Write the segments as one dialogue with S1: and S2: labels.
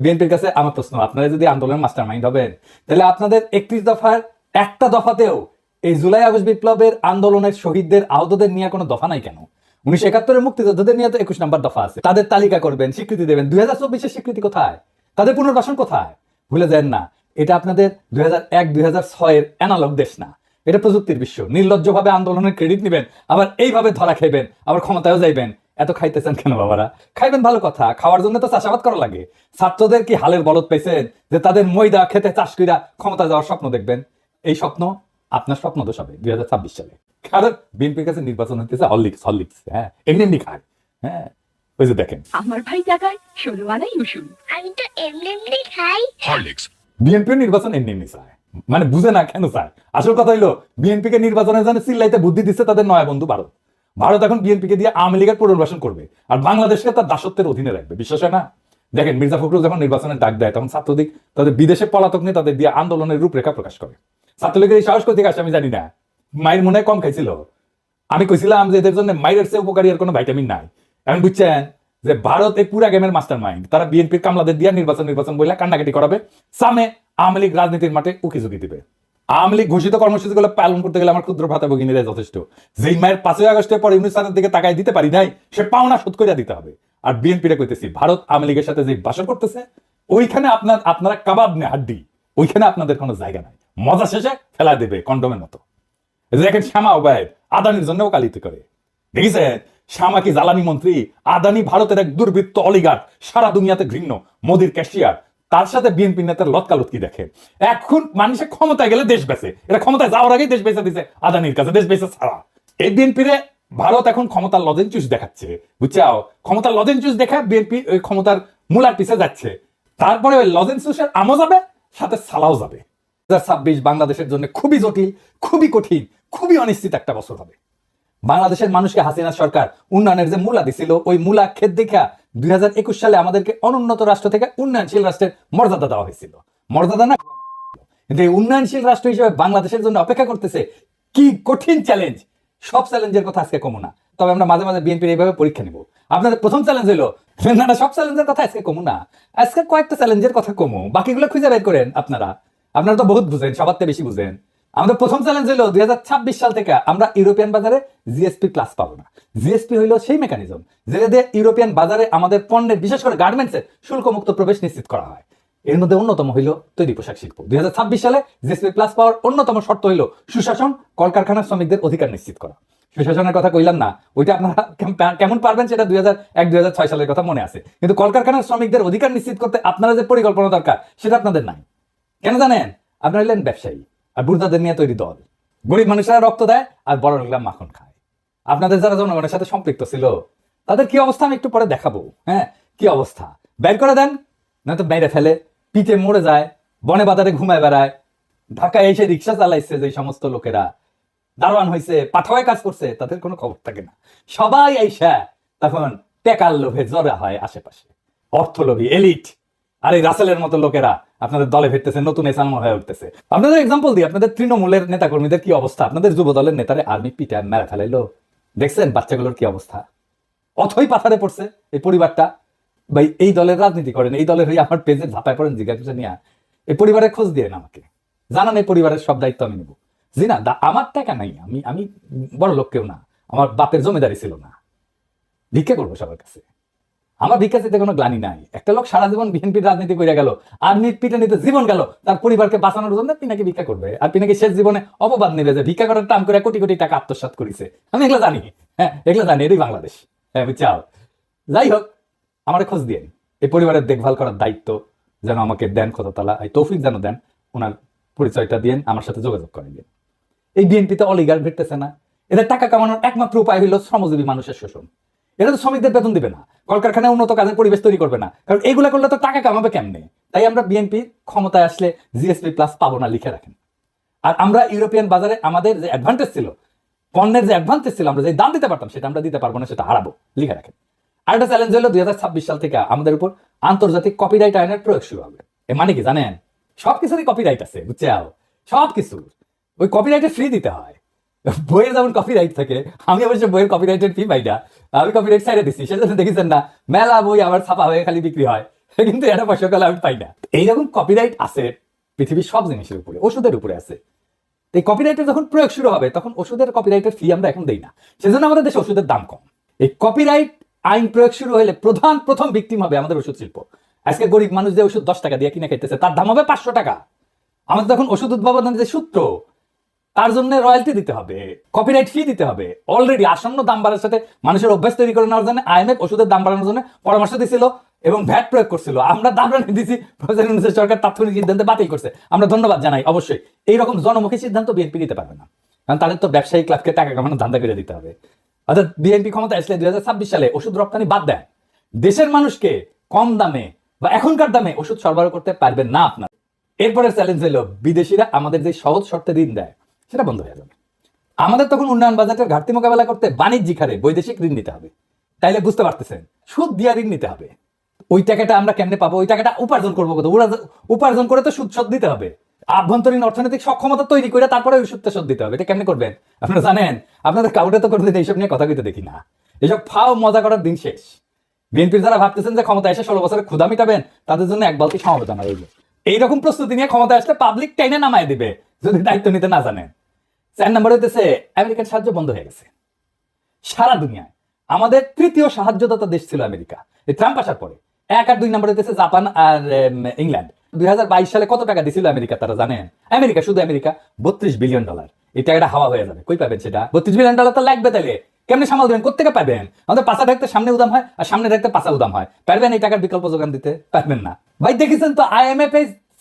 S1: বিএনপির কাছে আমার প্রশ্ন, আপনারা যদি আন্দোলনের মাস্টার মাইন্ড হবেন, তাহলে আপনাদের একত্রিশ দফার একটা দফাতেও এই জুলাই আগস্ট বিপ্লবের আন্দোলনের শহীদদের, আহতদের নিয়ে কোনো দফা নাই কেন? উনিশশো একাত্তরের মুক্তিযোদ্ধাদের নিয়ে তো একুশ নম্বর দফা আছে। তাদের তালিকা করবেন, স্বীকৃতি দেবেন। দুই হাজার চব্বিশের স্বীকৃতি কোথায়? তাদের পুনর্বাসন কোথায়? ভুলে যান না, এটা আপনাদের দুই হাজার এক, দুই হাজার ছয়ের অ্যানালগ দেশ না। এটা প্রযুক্তির বিশ্ব। নির্লজ্জভাবে আন্দোলনের ক্রেডিট নেবেন, আবার এইভাবে ধরা খাইবেন, আবার ক্ষমতায়ও যাইবেন। এত খাইতেছেন কেন বাবারা? খাইবেন ভালো কথা খাওয়ার জন্য তো চাষাবাদ করা লাগে। ছাত্রদের কি হালের বলদ পেয়েছেন যে তাদের ময়দা খেতে চাষ কইরা ক্ষমতা যাওয়ার স্বপ্ন দেখবেন? এই স্বপ্ন আপনার স্বপ্ন দোষ হবে দুই হাজার ছাব্বিশ সালে। কারণ বিএনপির কাছে নির্বাচন হতেছে হরলিক্স হরলিক্স হ্যাঁ? এমনি এমনি খায় হ্যাঁ? ওই যে দেখেন।
S2: আমার ভাই টাকায় ষোলো আনাই উসুল
S3: আমি তো এমনি এমনি খাই।
S4: Horlicks,
S1: বিএনপির নির্বাচন এমনি এমনি চায়। মানে বুঝে না কেন চায়? আসল কথা হইল বিএনপি কে নির্বাচনের জন্য চিল্লাইতে বুদ্ধি দিচ্ছে তাদের নয়া বন্ধু ভারত। ভারত এখন বিএনপি কে দিয়ে আওয়ামী লীগের পুনর্বাসন করবে। আর বাংলাদেশকে তার দাসত্বের অধীনে রাখবে। বিশ্বাস হয় না? দেখেন, মির্জা ফখরুল যখন নির্বাচনের ডাক দেয়, তখন ছাত্রদিক তাদের বিদেশে পলাতক নিয়ে তাদের দিয়ে আন্দোলনের রূপরেখা প্রকাশ করে। ছাত্রলীগের এই সাহস কোথেকে আসে আমি জানি না। মায়ের মনে কম খাইছিল। আমি কইছিলাম যে এদের জন্য মাইরের চেয়ে উপকারী আর কোনো ভাইটামিন নাই। এখন বুঝছেন যে ভারত এই পুরা গেমের মাস্টার মাইন্ড তারা বিএনপির কামলাদের দিয়ে নির্বাচন নির্বাচন বলে কান্নাকাটি করাবে। সামনে আওয়ামী লীগ রাজনীতির মাঠে উকি ঝুঁকি দিবে। আওয়ামী লীগ ঘোষিত কর্মসূচিগুলো পালন করতে গেলে আমার ক্ষুদ্র ভাতা ভগিনীরা যথেষ্ট। যেই মায়ের পাঁচই আগস্টের পরে ইউনিট সালের দিকে তাকাই দিতে পারি নাই, সে পাওনা শোধ করে দিতে হবে। আর বিএনপিটা কইতেছি, ভারত আওয়ামী লীগের সাথে যে বাসন করতেছে, ওইখানে আপনার, আপনারা কাবাব নে হাড্ডি, ওইখানে আপনাদের কোনো জায়গা নাই। মজা শেষে ফেলা দেবে কন্ডমের মতো। দেখেন শ্যামা ওবায়দ, আদানির জন্য ওকালিত করে। দেখেছেন শ্যামা কি জ্বালানি মন্ত্রী? আদানি ভারতের এক দুর্বৃত্ত অলিগার সারা দুনিয়াতে ঘৃণ্য, মোদির ক্যাশিয়ার। তার সাথে বিএনপি নেতার লতকালতকি দেখে? এখন মানুষের ক্ষমতায় গেলে দেশ বেছে এটা ক্ষমতায় যাওয়ার আগেই দেশ বেছে দিছে, আদানির কাছে দেশ বেছে ছাড়া। এই বিএনপিরে ভারত এখন ক্ষমতার লজেন চুস দেখাচ্ছে, বুঝছাও? ক্ষমতার লজেন চুস দেখা বিএনপি ওই ক্ষমতার মূলার পিছে যাচ্ছে। তারপরে ওই লজেন চুসের আমও যাবে, সাথে সালাও যাবে। ছাব্বিশ বাংলাদেশের জন্য খুবই জটিল, খুবই কঠিন, খুবই অনিশ্চিত একটা বছর হবে। বাংলাদেশের মানুষকে হাসিনা সরকার উন্নয়নের যে মূলা দিছিল, ওই মূলা ক্ষেত দেখা দুই হাজার একুশ সালে আমাদেরকে অনুন্নত রাষ্ট্র থেকে উন্নয়নশীল রাষ্ট্রের মর্যাদা দেওয়া হয়েছিল। মর্যাদা না কিন্তু এই উন্নয়নশীল রাষ্ট্র হিসেবে বাংলাদেশের জন্য অপেক্ষা করতেছে। কি কঠিন চ্যালেঞ্জ সব চ্যালেঞ্জের কথা আজকে কমো না। তবে আমরা মাঝে মাঝে বিএনপির এইভাবে পরীক্ষা নিব। আপনাদের প্রথম চ্যালেঞ্জ হলো না না, সব চ্যালেঞ্জের কথা আজকে কমো না। আজকে কয়েকটা চ্যালেঞ্জের কথা কমো। বাকিগুলো খুঁজে বের করেন আপনারা। আপনারা তো বহুত বুঝেন, সবার বেশি বুঝেন। আমাদের প্রথম চ্যালেঞ্জ হলো দুই সাল থেকে আমরা ইউরোপিয়ান বাজারে জিএসপি প্লাস পাবো না। জিএসপি হইল সেই মেকানিজম যেটা দিয়ে ইউরোপিয়ান বাজারে আমাদের পণ্যের, বিশেষ করে গার্মেন্টসের শুল্কমুক্ত প্রবেশ নিশ্চিত করা হয়। এর মধ্যে অন্যতম হইল তৈরি পোশাক শিল্প। দুই হাজার ছাব্বিশ সালে জিএসপি প্লাস পাওয়ার অন্যতম শর্ত হইল সুশাসন কলকারখানার শ্রমিকদের অধিকার নিশ্চিত করা। সুশাসনের কথা কইলাম না, ওইটা আপনারা কেমন পারবেন সেটা দুই হাজার এক, দুই হাজার ছয় সালের কথা মনে আছে। কিন্তু কলকারখানার শ্রমিকদের অধিকার নিশ্চিত করতে আপনারা যে পরিকল্পনা দরকার, সেটা আপনাদের নাই। কেন জানেন? আপনারা হলেন ব্যবসায়ী। আর বুড়াদের নিয়ে তৈরি দল। গরিব মানুষেরা রক্ত দেয় আর বড় লোকরা মাখন খায়। আপনাদের যারা জনগণের সাথে সম্পৃক্ত ছিল, তাদের কি অবস্থা আমি একটু পরে দেখাবো। হ্যাঁ কি অবস্থা? বের করে দেন না তো বাইরে ফেলে, পিঠে মরে যায়, বনে বাজারে ঘুমায় বেড়ায়, ঢাকায় এসে রিক্সা চালাইছে যে সমস্ত লোকেরা। দারোয়ান হয়েছে পাঠাওয়ায় কাজ করছে, তাদের কোনো খবর থাকে না। সবাই আইসা তখন টেকার লোভে জড়া হয় আশেপাশে। অর্থলোভী, এলিট। আর এই রাসেলের মতো লোকেরা আপনাদের দলে ফিরতেছে, নতুন এসাম হয়ে উঠতেছে। আপনাদের এক্সাম্পল দিই, আপনাদের তৃণমূলের নেতা কর্মীদের কি অবস্থা? আপনাদের যুব দলের নেতারে আর্মি পিটা মেরে ফেলাইলো। দেখছেন বাচ্চাগুলোর কি অবস্থা? অথই পাথারে পড়ছে এই পরিবারটা। ভাই, এই দলের রাজনীতি করেন, এই দলের হয়ে আমার পেজে ঝাঁপায় পড়েন, জিজ্ঞাসা নিয়ে, এই পরিবারের খোঁজ দিয়ে আমাকে। জানান এই পরিবারের সব দায়িত্ব আমি নেব। জি না আমার টাকা নাই, আমি আমি বড় লোক কেউ না, আমার বাপের জমিদারি ছিল না। ভিক্ষা করব সবার কাছে। আমার ভিক্ষা কোনো গ্লানি নাই। একটা লোক সারা জীবন বিএনপির রাজনীতি করে গেল, আর নিতে জীবন গেল, তার পরিবারকে বাঁচানোর জন্য পিনাকি ভিক্ষা করবে। আর পিনাকি শেষ জীবনে অপবাদ নেবে যে ভিক্ষা করার টাম করে কোটি কোটি টাকা আত্মসাৎ করেছে। আমি এগুলো জানি। হ্যাঁ এগুলো জানি, এটাই বাংলাদেশ। হ্যাঁ বুঝছাও যাই হোক, আমার খোঁজ দিয়ে এই পরিবারের দেখভাল করার দায়িত্ব যেন আমাকে দেন কততলা এই তৌফিক যেন দেন, ওনার পরিচয়টা দিন আমার সাথে যোগাযোগ করে দিন এই বিএনপিতে অলিগার ভিড়তেছে না। এদের টাকা কামানোর একমাত্র উপায় হলো শ্রমজীবী মানুষের শোষণ। এরা তো শ্রমিকদের বেতন দিবে না। কলকারখানায় উন্নত কাজের পরিবেশ তৈরি করবে না। কারণ এগুলা করলে তো টাকা কামাবে কেমনে? তাই আমরা বিএনপি ক্ষমতায় আসলে জিএসপি প্লাস পাবো না লিখে রাখেন। আর আমরা ইউরোপিয়ান বাজারে আমাদের যে অ্যাডভান্টেজ ছিল, পণ্যের যে অ্যাডভান্টেজ ছিল, আমরা যে দাম দিতে পারতাম, সেটা আমরা দিতে পারব না, সেটা হারাবো, লিখে রাখেন। আরেকটা চ্যালেঞ্জ হলো দুই হাজার ছাব্বিশ সাল থেকে আমাদের উপর আন্তর্জাতিক কপিরাইট আইনের প্রয়োগ শুরু হবে। এ মানে কি জানেন? সবকিছুরই কপিরাইট আছে বুঝছে সব কিছু ওই কপিরাইটে ফ্রি দিতে হয়। বইয়ের যেমন কপিরাইট থাকে, আমি অবশ্য বইয়ের কপিরাইটের ফি পাই না। আমি কপিরাইট সাইডে দিচ্ছি সেজন্য দেখেছেন না, মেলা বই আবার ছাপা হয়ে খালি বিক্রি হয়। কিন্তু এটা পয়সা কালে আমি পাই না। এইরকম কপিরাইট আছে পৃথিবীর সব জিনিসের উপরে, ওষুধের উপরে আছে। এই কপিরাইটের যখন প্রয়োগ শুরু হবে, তখন ওষুধের কপিরাইটের ফি আমরা এখন দেই না। সেজন্য আমাদের দেশে ওষুধের দাম কম। এই কপিরাইট আইন প্রয়োগ শুরু হলে প্রধান, প্রথম ভিকটিম হবে আমাদের ওষুধ শিল্প। আজকে গরিব মানুষ যে ওষুধ দশ টাকা দিয়ে কিনে খেতেছে তার দাম হবে পাঁচশো টাকা। আমাদের তখন ওষুধ উদ্ভাবনের যে সূত্র তার জন্য রয়্যালটি দিতে হবে কপিরাইট ফি দিতে হবে। অলরেডি আসন্ন দাম বাড়ার সাথে মানুষের অভ্যাস তৈরি করে নেওয়ার জন্য আইএমএফ ওষুধের দাম বাড়ানোর জন্য পরামর্শ দিছিল এবং ভ্যাট প্রয়োগ করছিল। আমরা দাম বাড়ানো দিয়েছি প্রফেসর সরকার তাৎক্ষণিক সিদ্ধান্ত বাতিল করছে। আমরা ধন্যবাদ জানাই, অবশ্যই। এইরকম জনমুখী সিদ্ধান্ত বিএনপি নিতে পারবে না। কারণ তাদের তো ব্যবসায়ী ক্লাবকে টাকা কামানোর ধান্দা করে দিতে হবে। অর্থাৎ বিএনপি ক্ষমতা আসলে দুই হাজার ছাব্বিশ সালে ওষুধ রপ্তানি বাদ দেয় দেশের মানুষকে কম দামে বা এখনকার দামে ওষুধ সরবরাহ করতে পারবেন না আপনার। এরপরের চ্যালেঞ্জ হলো, বিদেশিরা আমাদের যে সহজ শর্তে ঋণ দেয় সেটা বন্ধ হয়ে যাবে। আমাদের তখন উন্নয়ন বাজেটের ঘাটতি মোকাবেলা করতে বাণিজ্যিক হারে বৈদেশিক ঋণ নিতে হবে। তাইলে বুঝতে পারতেছেন, সুদ দিয়া ঋণ নিতে হবে। ওই টাকাটা আমরা কেমনে পাবো? ওই টাকাটা উপার্জন করব কত? উপার্জন করে তো সুদ শোধ দিতে হবে। আভ্যন্তরীণ অর্থনৈতিক সক্ষমতা তৈরি করে তারপরে ওই সুদটা শোধ দিতে হবে। এটা কেমনে করবেন? আপনারা জানেন, আপনাদের কাউকে তো করতে এইসব নিয়ে কথা কইতে দেখি না। এসব ফাও মজা করার দিন শেষ। বিএনপির যারা ভাবতেছেন যে ক্ষমতা এসে ষোলো বছরে ক্ষুদা মিটাবেন, তাদের জন্য এক বালতি সমবেদনা রইল এইরকম প্রস্তুতি নিয়ে ক্ষমতা আসলে পাবলিক টেনে নামায় দিবে। যদি দায়িত্ব নিতে না জানেন চার নম্বর হইতেছে, আমেরিকার সাহায্য বন্ধ হয়ে গেছে। সারা দুনিয়ায় আমাদের তৃতীয় সাহায্যদাতা দেশ ছিল আমেরিকা। এই ট্রাম্প আসার পরে এক আর দুই নম্বর হইতেছে জাপান আর ইংল্যান্ড। দুই সালে কত টাকা দিছিল আমেরিকা তারা জানেন? আমেরিকা, শুধু আমেরিকা, বত্রিশ বিলিয়ন ডলার। এই টাকাটা হাওয়া হয়ে যাবে। কই পাবেন সেটা? বত্রিশ বিলিয়ন ডলার তো লাগবে তাহলে কেমনি সামাল দেবেন? কোথেকে পাবেন? আমাদের পাশা থাকতে সামনে উদাম হয়, আর সামনে থাকতে পাশা উদাম হয়। পারবেন এই টাকার বিকল্প যোগান দিতে? পারবেন না। ভাই, দেখেছেন তো আইএমএফ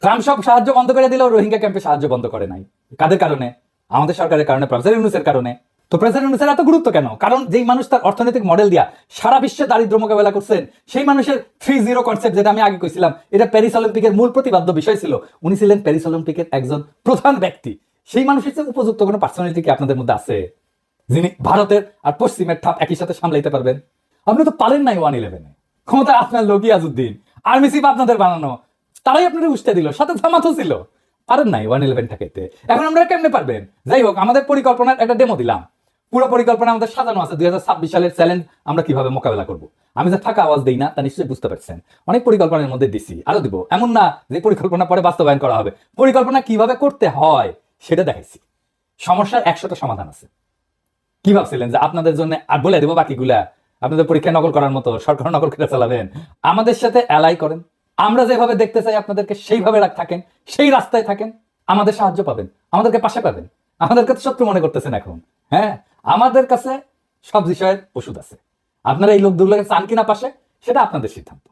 S1: ট্রাম্প সব সাহায্য বন্ধ করে দিলেও রোহিঙ্গা ক্যাম্পে সাহায্য বন্ধ করে নাই। কাদের কারণে? আমাদের সরকারের কারণে, প্রফেসর ইউনুসের কারণে। তো প্রফেসর ইউনুসের এত গুরুত্ব কেন? কারণ যেই মানুষ তার অর্থনৈতিক মডেল দিয়া সারা বিশ্বে দারিদ্র মোকাবেলা করছেন, সেই মানুষের থ্রি জিরো কনসেপ্ট যেটা আমি আগে কইছিলাম, এটা প্যারিস অলিম্পিকের মূল প্রতিপাদ্য বিষয় ছিল। উনি ছিলেন প্যারিস অলিম্পিকের একজন প্রধান ব্যক্তি। সেই মানুষের চেয়ে উপযুক্ত কোনো পার্সোনালিটি কি আপনাদের মধ্যে আছে? যিনি ভারতের আর পশ্চিমের ঠাপ একই সাথে সামলাইতে পারবেন? আপনি তো পারেন নাই ওয়ান ইলেভেনে। ক্ষমতা আপনার লোকি আজউদ্দিন। আর্মি চিফ আপনাদের বানানো। তারাই আপনাদের উস্তে দিল, সাথে জামাতও ছিল। পারেন নাই ওয়ান ইলেভেন ঠাকাইতে এখন আমরা কেমনে পারবেন? যাই হোক, আমাদের পরিকল্পনার একটা ডেমো দিলাম। পুরো পরিকল্পনা আমাদের সাজানো আছে, দুই সালের চ্যালেঞ্জ আমরা কীভাবে মোকাবেলা করব। আমি যে ফাঁকা আওয়াজ দিই না, তা নিশ্চয়ই বুঝতে পারছেন। অনেক পরিকল্পনার মধ্যে দিছি, আরও দিব। এমন না যে পরিকল্পনা পরে বাস্তবায়ন করা হবে। পরিকল্পনা কীভাবে করতে হয়, সেটা দেখাইছি। সমস্যার একশোটা সমাধান আছে। কি ভাবছিলেন যে আপনাদের জন্য, আর বলে দেবো বাকিগুলা। আপনাদের পরীক্ষা নকল করার মতো, সরকার নকল করে চালাবেন। আমাদের সাথে অ্যালাই করেন। আমরা যেভাবে দেখতে চাই, আপনাদেরকে সেইভাবে থাকেন, সেই রাস্তায় থাকেন, আমাদের সাহায্য পাবেন, আমাদেরকে পাশে পাবেন। আমাদের কাছে শত্রু মনে করতেছেন এখন হ্যাঁ? আমাদের কাছে সব বিষয়ের ওষুধ আছে। আপনারা এই লোক লোকগুলোকে চান কিনা পাশে, সেটা আপনাদের সিদ্ধান্ত।